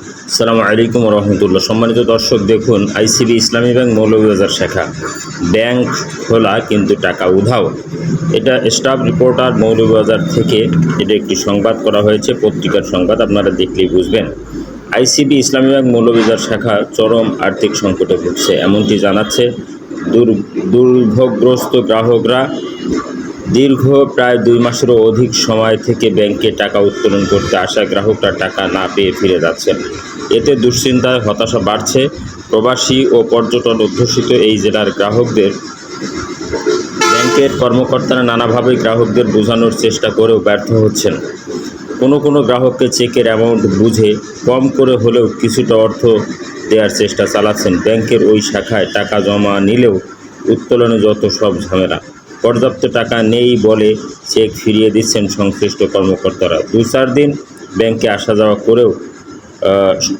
আসসালামু আলাইকুম রহমতুল্লাহ সম্মানিত দর্শক, দেখুন, আইসিবি ইসলামী ব্যাংক মৌলভীবাজার শাখা। ব্যাংক খোলা কিন্তু টাকা উধাও। এটা স্টাফ রিপোর্টার মৌলভীবাজার থেকে এটা একটি সংবাদ করা হয়েছে, পত্রিকার সংবাদ, আপনারা দেখলেই বুঝবেন। আইসিবি ইসলামী ব্যাংক মৌলভীবাজার শাখা চরম আর্থিক সংকটে ভুগছে। এমনটি জানাচ্ছে, দুর, দুর্ভোগগ্রস্ত গ্রাহকরা দীর্ঘ প্রায় দুই মাসেরও অধিক সময় থেকে ব্যাংকে টাকা উত্তোলন করতে আসা গ্রাহকরা টাকা না পেয়ে ফিরে যাচ্ছেন। এতে দুশ্চিন্তায় হতাশা বাড়ছে। প্রবাসী ও পর্যটন অধ্যুষিত এই জেলার গ্রাহকদের ব্যাংকের কর্মকর্তারা নানাভাবে গ্রাহকদের বোঝানোর চেষ্টা করেও ব্যর্থ হচ্ছেন। কোনো কোনো গ্রাহককে চেকের অ্যামাউন্ট বুঝে কম করে হলেও কিছুটা অর্থ দেওয়ার চেষ্টা চালাচ্ছেন। ব্যাংকের ওই শাখায় টাকা জমা নিলেও উত্তোলনে যত সব ঝামেলা। পর্যাপ্ত টাকা নেই বলে চেক ফিরিয়ে দিচ্ছেন সংশ্লিষ্ট কর্মকর্তারা। দু চার দিন ব্যাংকে আসা যাওয়া করেও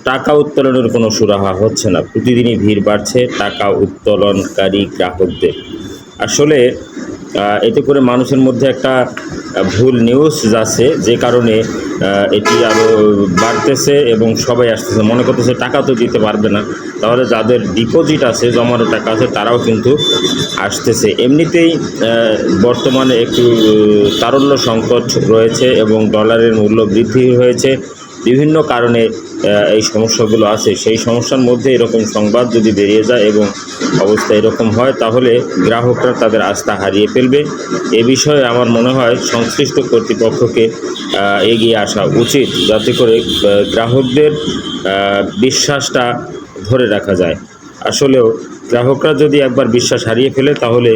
টাকা উত্তোলনের কোনো সুরাহা হচ্ছে না। প্রতিদিনই ভিড় বাড়ছে টাকা উত্তোলনকারী গ্রাহকদের। আসলে এতে করে মানুষের মধ্যে একটা ভুল নিউজ যাচ্ছে, যে কারণে এটি আরও বাড়তেছে এবং সবাই আসতেছে। মনে করতেছে টাকা তো দিতে পারবে না। তাহলে যাদের ডিপোজিট আছে, জমানো টাকা আছে, তারাও কিন্তু আসতেছে। এমনিতেই বর্তমানে একটু তারল্য সংকট রয়েছে এবং ডলারের মূল্য বৃদ্ধি হয়েছে। বিভিন্ন কারণে এই সমস্যাগুলো আছে। সেই সমস্যার মধ্যে এরকম সংবাদ যদি বেরিয়ে যায় এবং অবস্থা এরকম হয়, তাহলে গ্রাহকরা তাদের আস্থা হারিয়ে ফেলবে। এ বিষয়ে আমার মনে হয় সংশ্লিষ্ট কর্তৃপক্ষকে এগিয়ে আসা উচিত যাতে করে গ্রাহকদের বিশ্বাসটা ধরে রাখা যায়। আসলেও গ্রাহকরা যদি একবার বিশ্বাস হারিয়ে ফেলে, তাহলে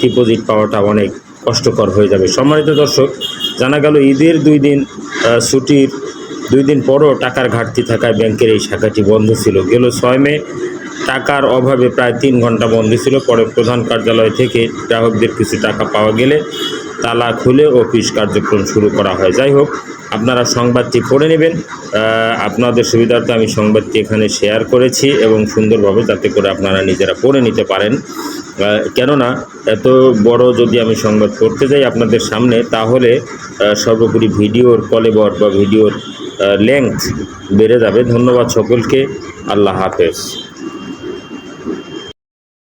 ডিপোজিট পাওয়াটা অনেক কষ্টকর হয়ে যাবে। সম্মানিত দর্শক, জানা গেল ঈদের দুই দিন ছুটির দুই দিন পরও টাকার ঘাটতি থাকায় ব্যাংকের এই শাখাটি বন্ধ ছিল। গেল ছয় মে, টাকার অভাবে প্রায় তিন ঘণ্টা বন্ধ ছিল। পরে প্রধান কার্যালয় থেকে গ্রাহকদের কিছু টাকা পাওয়া গেলে তালা খুলে অফিস কার্যক্রম শুরু করা হয়। যাই হোক, আপনারা সংবাদটি পড়ে নেবেন। আপনাদের সুবিধার্থে আমি সংবাদটি এখানে শেয়ার করেছি এবং সুন্দরভাবে যাতে করে আপনারা নিজেরা পড়ে নিতে পারেন। কেননা, এত বড় যদি আমি সংবাদ পড়তে যাই আপনাদের সামনে, তাহলে সর্বোপরি ভিডিওর কলেবর বা ভিডিওর লেংথ বেড়ে যাবে। ধন্যবাদ সকলকে। আল্লাহ হাফেজ।